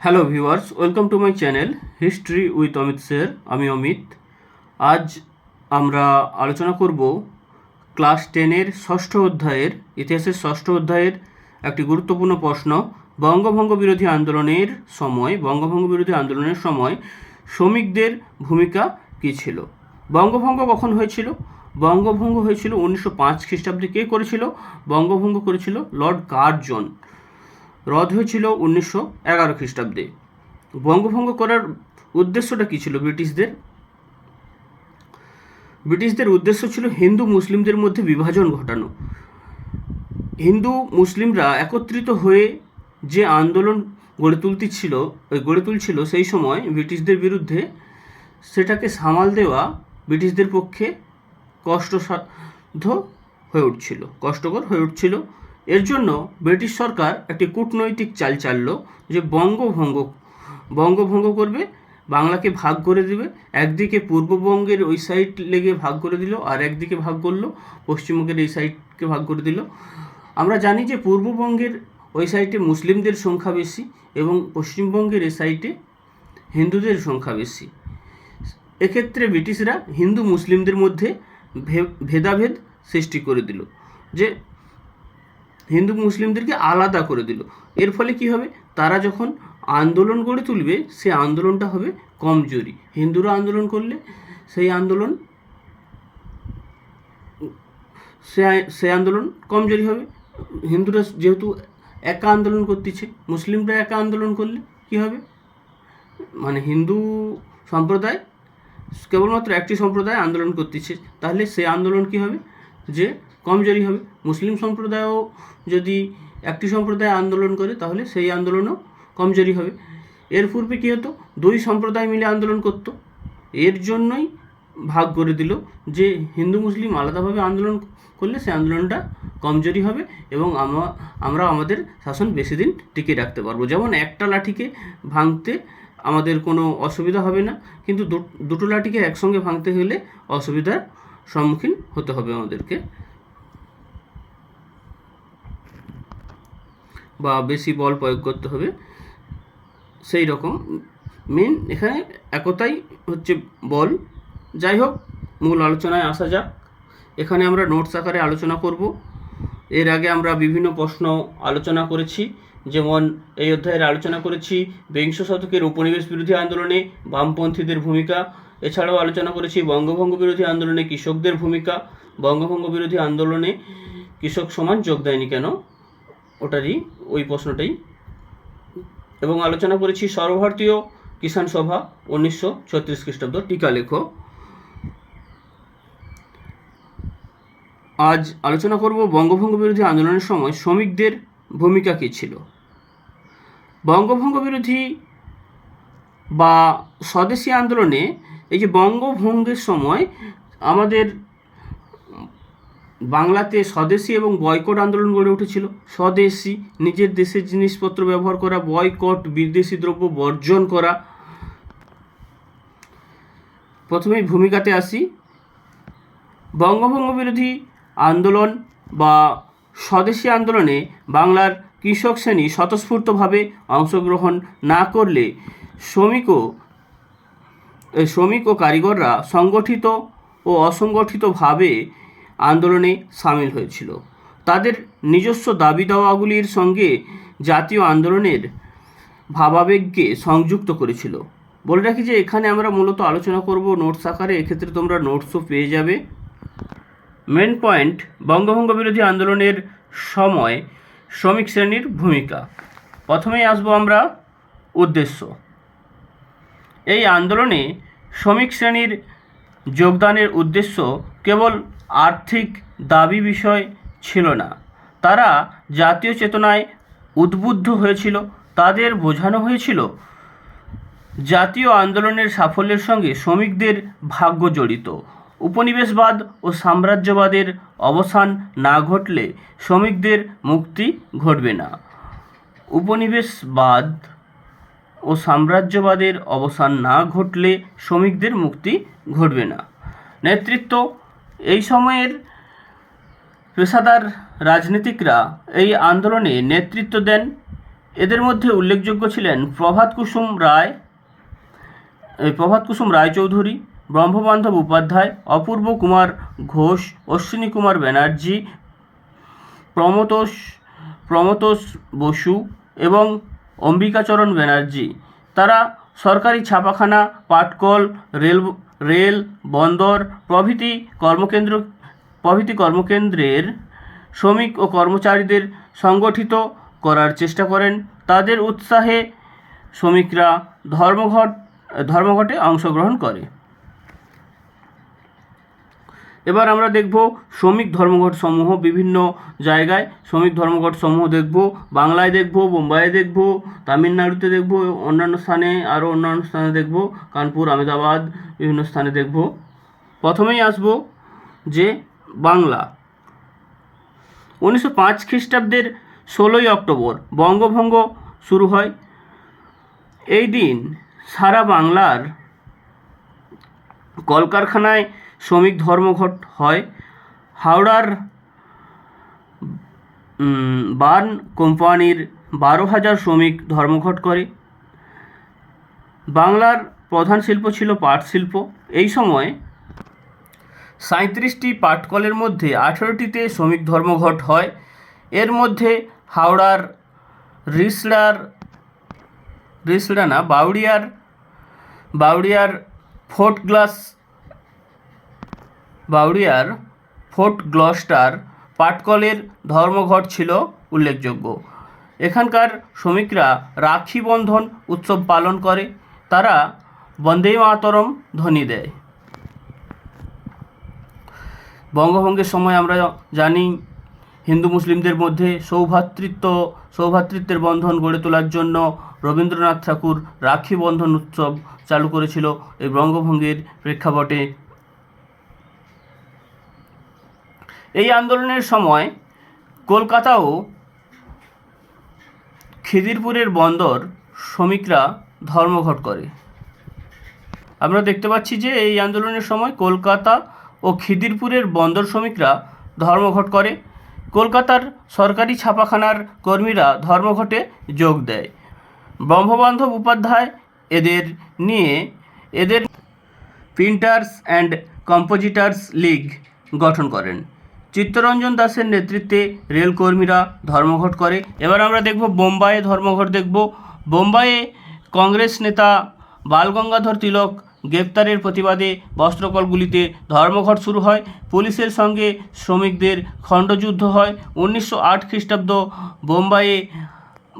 Hello viewers welcome to my channel history with Amit sir আমি অমিত। আজ আমরা আলোচনা করব ক্লাস টেনের ষষ্ঠ অধ্যায়ের, ইতিহাসের ষষ্ঠ অধ্যায়ের একটি গুরুত্বপূর্ণ প্রশ্ন, বঙ্গভঙ্গ বিরোধী আন্দোলনের সময়, বঙ্গভঙ্গ বিরোধী আন্দোলনের সময় শ্রমিকদের ভূমিকা কী ছিল? বঙ্গভঙ্গ কখন হয়েছিল? বঙ্গভঙ্গ হয়েছিল উনিশশো পাঁচ খ্রিস্টাব্দে কে করেছিল? বঙ্গভঙ্গ করেছিল লর্ড কার্জন। রদ হয়েছিল উনিশশো এগারো খ্রিস্টাব্দে। বঙ্গভঙ্গ করার উদ্দেশ্যটা কী ছিল ব্রিটিশদের? ব্রিটিশদের উদ্দেশ্য ছিল হিন্দু মুসলিমদের মধ্যে বিভাজন ঘটানো। হিন্দু মুসলিমরা একত্রিত হয়ে যে আন্দোলন গড়ে তুলতে ছিল গড়ে তুলছিল সেই সময় ব্রিটিশদের বিরুদ্ধে, সেটাকে সামাল দেওয়া ব্রিটিশদের পক্ষে কষ্টসাধ্য হয়ে উঠছিল, কষ্টকর হয়ে উঠছিল। এর জন্য ব্রিটিশ সরকার একটি কূটনৈতিক চাল চাললো যে বঙ্গভঙ্গ বঙ্গভঙ্গ করবে, বাংলাকে ভাগ করে দেবে, একদিকে পূর্ববঙ্গের ওই সাইড লেগে ভাগ করে দিল আর একদিকে ভাগ করল, পশ্চিমবঙ্গের এই সাইডকে ভাগ করে দিল। আমরা জানি যে পূর্ববঙ্গের ওই সাইডে মুসলিমদের সংখ্যা বেশি এবং পশ্চিমবঙ্গের এই সাইডে হিন্দুদের সংখ্যা বেশি। এক্ষেত্রে ব্রিটিশরা হিন্দু মুসলিমদের মধ্যে ভেদাভেদ সৃষ্টি করে দিল। যে হিন্দু মুসলিমদেরকে আলাদা করে দিল। এর ফলে কি হবে? তারা যখন আন্দোলন গড়ে তুলবে, সে আন্দোলনটা হবে কমজোরি। হিন্দুরা আন্দোলন করলে সেই আন্দোলন, সে আন্দোলন কমজোরি হবে। হিন্দুরা যেহেতু একা আন্দোলন করতেছে, মুসলিমরা একা আন্দোলন করলে কি হবে? মানে হিন্দু সম্প্রদায়, কেবলমাত্র একটি সম্প্রদায় আন্দোলন করতেছে, তাহলে সে আন্দোলন কি হবে? যে কমজোরি হবে। মুসলিম সম্প্রদায়ও যদি একটি সম্প্রদায় আন্দোলন করে, তাহলে সেই আন্দোলনও কমজোরি হবে। এর পূর্বে কী হতো? দুই সম্প্রদায় মিলে আন্দোলন করতো। এর জন্যই ভাগ করে দিল যে হিন্দু মুসলিম আলাদাভাবে আন্দোলন করলে সেই আন্দোলনটা কমজোরি হবে এবং আমরা আমাদের শাসন বেশি দিন টিকিয়ে রাখতে পারব। যেমন একটা লাঠিকে ভাঙতে আমাদের কোনো অসুবিধা হবে না, কিন্তু দুটো লাঠিকে একসঙ্গে ভাঙতে হলে অসুবিধার সম্মুখীন হতে হবে আমাদেরকে। বা বেশি বল প্রয়োগ করতে হবে, সেই রকম। মেন এখানে একতাই হচ্ছে বল। যাই হোক, মূল আলোচনায় আসা যাক। এখানে আমরা নোটস আকারে আলোচনা করব। এর আগে আমরা বিভিন্ন প্রশ্ন আলোচনা করেছি। যেমন এই অধ্যায়ের আলোচনা করেছি বিংশ শতকের উপনিবেশ বিরোধী আন্দোলনে বামপন্থীদের ভূমিকা। এছাড়াও আলোচনা করেছি বঙ্গভঙ্গ বিরোধী আন্দোলনে কৃষকদের ভূমিকা। বঙ্গভঙ্গ বিরোধী আন্দোলনে কৃষক সমাজ যোগ দেয়নি কেন? ওটারই, ওই প্রশ্নটাই। এবং আলোচনা করেছি সর্বভারতীয় কিষাণ সভা উনিশশো ছত্রিশ খ্রিস্টাব্দ টিকা লেখো। আজ আলোচনা করব বঙ্গভঙ্গ বিরোধী আন্দোলনের সময় শ্রমিকদের ভূমিকা কী ছিল। বঙ্গভঙ্গ বিরোধী বা স্বদেশী আন্দোলনে এই যে বঙ্গভঙ্গের সময় আমাদের বাংলাতে স্বদেশী এবং বয়কট আন্দোলন গড়ে উঠেছিল। স্বদেশি, নিজের দেশের জিনিসপত্র ব্যবহার করা, বয়কট, বিদেশি দ্রব্য বর্জন করা। প্রথমেই ভূমিকাতে আসি। বঙ্গভঙ্গ বিরোধী আন্দোলন বা স্বদেশী আন্দোলনে বাংলার কৃষক শ্রেণি স্বতঃস্ফূর্তভাবে অংশগ্রহণ না করলে শ্রমিক ও শ্রমিক ও কারিগররা সংগঠিত ও অসংগঠিতভাবে আন্দোলনে সামিল হয়েছিল। তাদের নিজস্ব দাবি দাওয়াগুলির সঙ্গে জাতীয় আন্দোলনের ভাবাবেগকে সংযুক্ত করেছিল। বলে রাখি যে, এখানে আমরা মূলত আলোচনা করব নোটস আকারে। এক্ষেত্রে তোমরা নোটসও পেয়ে যাবে। মেন পয়েন্ট বঙ্গভঙ্গ বিরোধী আন্দোলনের সময় শ্রমিক শ্রেণির ভূমিকা। প্রথমেই আসব আমরা উদ্দেশ্য। এই আন্দোলনে শ্রমিক শ্রেণির যোগদানের উদ্দেশ্য কেবল আর্থিক দাবি বিষয় ছিল না। তারা জাতীয় চেতনায় উদ্বুদ্ধ হয়েছিল। তাদের বোঝানো হয়েছিল, জাতীয় আন্দোলনের সাফল্যের সঙ্গে শ্রমিকদের ভাগ্য জড়িত। উপনিবেশবাদ ও সাম্রাজ্যবাদের অবসান না ঘটলে শ্রমিকদের মুক্তি ঘটবে না। উপনিবেশবাদ ও সাম্রাজ্যবাদের অবসান না ঘটলে শ্রমিকদের মুক্তি ঘটবে না। নেতৃত্ব, এই সময়ের পেশাদার রাজনীতিকরা এই আন্দোলনে নেতৃত্ব দেন। এদের মধ্যে উল্লেখযোগ্য ছিলেন প্রভাত কুসুম রায় প্রভাত কুসুম রায়চৌধুরী, ব্রহ্মবান্ধব উপাধ্যায়, অপূর্ব কুমার ঘোষ, অশ্বিনী কুমার ব্যানার্জি, প্রমতোষ প্রমতোষ বসু এবং অম্বিকাচরণ ব্যানার্জি। তারা সরকারি ছাপাখানা, পাটকল, রেল রেল, বন্দর, প্রভৃতি কর্মকেন্দ্র, প্রভৃতি কর্মকেন্দ্রের শ্রমিক ও কর্মচারীদের সংগঠিত করার চেষ্টা করেন। তাদের উৎসাহে শ্রমিকরা ধর্মঘট, ধর্মঘটে অংশগ্রহণ করে। এবার আমরা দেখব শ্রমিক ধর্মঘট সমূহ বিভিন্ন জায়গায়। শ্রমিক ধর্মঘট সমূহ দেখব, বাংলায় দেখব, বোম্বাইয়ে দেখব, তামিলনাড়ুতে দেখব, অন্যান্য স্থানে আরও অন্যান্য স্থানে দেখব, কানপুর, আহমেদাবাদ বিভিন্ন স্থানে দেখব। প্রথমেই আসব যে বাংলা। উনিশশো পাঁচ খ্রিস্টাব্দের ষোলোই অক্টোবর বঙ্গভঙ্গ শুরু হয়। এই দিন সারা বাংলার কলকারখানায় শ্রমিক ধর্মঘট হয়। হাওড়ার বার্ন কোম্পানির বারো হাজার শ্রমিক ধর্মঘট করে। বাংলার প্রধান শিল্প ছিল পাট শিল্প। এই সময় সাঁত্রিশটি পাটকলের মধ্যে আঠেরোটিতে শ্রমিক ধর্মঘট হয়। এর মধ্যে হাওড়ার রিসলার রিসলা না, বাউড়িয়ার বাউড়িয়ার ফোর্ট গ্লাস বাউড়িয়ার ফোর্ট গ্লস্টার পাটকলের ধর্মঘট ছিল উল্লেখযোগ্য। এখানকার শ্রমিকরা রাখি বন্ধন উৎসব পালন করে, তারা বন্দে মাতরম ধ্বনি দেয়। বঙ্গভঙ্গের সময় আমরা জানি, হিন্দু মুসলিমদের মধ্যে সৌভ্রাতৃত্ব সৌভ্রাতৃত্বের বন্ধন গড়ে তোলার জন্য রবীন্দ্রনাথ ঠাকুর রাখি বন্ধন উৎসব চালু করেছিল। এই বঙ্গভঙ্গের প্রেক্ষাপটে এই আন্দোলনের সময় কলকাতাও খিদিরপুরের বন্দর শ্রমিকরা ধর্মঘট করে। আমরা দেখতে পাচ্ছি যে এই আন্দোলনের সময় কলকাতা ও খিদিরপুরের বন্দর শ্রমিকরা ধর্মঘট করে। কলকাতার সরকারি ছাপাখানার কর্মীরা ধর্মঘটে যোগ দেয়। ব্রহ্মবান্ধব উপাধ্যায় এদের নিয়ে এদের প্রিন্টার্স অ্যান্ড কম্পোজিটার্স লীগ গঠন করেন। চিত্তরঞ্জন দাসের নেতৃত্বে রেলকর্মীরা ধর্মঘট করে। এবার আমরা দেখব বোম্বাইয়ে ধর্মঘট দেখব। বোম্বাইয়ে কংগ্রেস নেতা বালগঙ্গাধর তিলক গ্রেপ্তারের প্রতিবাদে বস্ত্রকলগুলিতে ধর্মঘট শুরু হয়। পুলিশের সঙ্গে শ্রমিকদের খণ্ডযুদ্ধ হয়। উনিশশো আট খ্রিস্টাব্দ বোম্বাইয়ে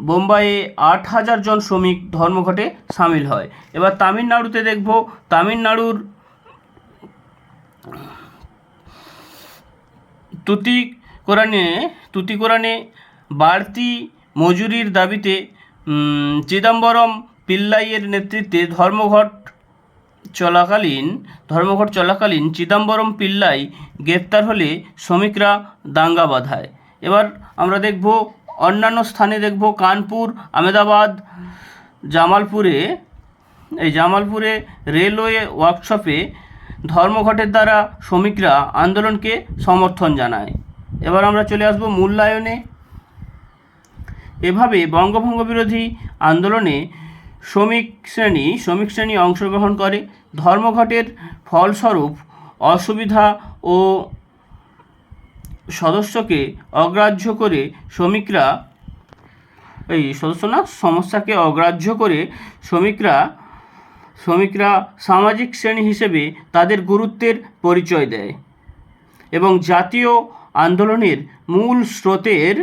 বোম্বাইয়ে আট হাজার জন শ্রমিক ধর্মঘটে সামিল হয়। এবার তামিলনাড়ুতে দেখব। তামিলনাড়ুর তুতিকোরানে তুতিকোরানে বাড়তি মজুরির দাবিতে চিদম্বরম পিল্লাইয়ের নেতৃত্বে ধর্মঘট চলাকালীন ধর্মঘট চলাকালীন চিদম্বরম পিল্লাই গ্রেপ্তার হলে শ্রমিকরা দাঙ্গা বাঁধায়। এবার আমরা দেখব, অন্যান্য স্থানে দেখব, কানপুর আমেদাবাদ জামালপুরে, এই জামালপুরে রেলওয়ে ওয়ার্কশপে ধর্মঘটের দ্বারা শ্রমিকরা আন্দোলনকে সমর্থন জানায়। এবার আমরা চলে আসব মূল্যায়নে। এভাবে বঙ্গভঙ্গ বিরোধী আন্দোলনে শ্রমিক শ্রেণি শ্রমিক শ্রেণি অংশগ্রহণ করে। ধর্মঘটের ফলস্বরূপ অসুবিধা ও সদস্যকে অগ্রাহ্য করে শ্রমিকরা এই সদস্য না, সমস্যাকে অগ্রাহ্য করে শ্রমিকরা শ্রমিকরা সামাজিক শ্রেণি হিসেবে তাদের গুরুত্বের পরিচয় দেয় এবং জাতীয় আন্দোলনের মূল স্রোতের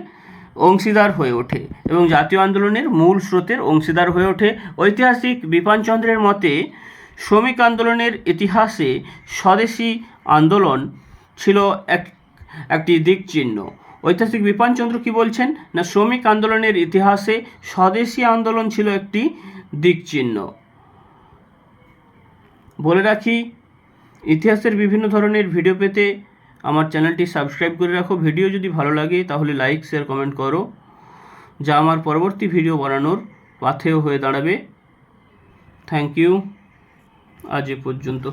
অংশীদার হয়ে ওঠে এবং জাতীয় আন্দোলনের মূল স্রোতের অংশীদার হয়ে ওঠে। ঐতিহাসিক বিপানচন্দ্রের মতে, শ্রমিক আন্দোলনের ইতিহাসে স্বদেশি আন্দোলন ছিল এক, একটি দিক চিহ্ন ঐতিহাসিক বিপানচন্দ্র কি বলছেন? না, শ্রমিক আন্দোলনের ইতিহাসে স্বদেশী আন্দোলন ছিল একটি দিকচিহ্ন। বলে রাখি, ইতিহাসের বিভিন্ন ধরনের ভিডিও পেতে আমার চ্যানেলটি সাবস্ক্রাইব করে রাখো। ভিডিও যদি ভালো লাগে, তাহলে লাইক শেয়ার কমেন্ট করো, যা আমার পরবর্তী ভিডিও বানানোর পাথেয় হয়ে দাঁড়াবে। থ্যাংক ইউ আজ এ পর্যন্ত।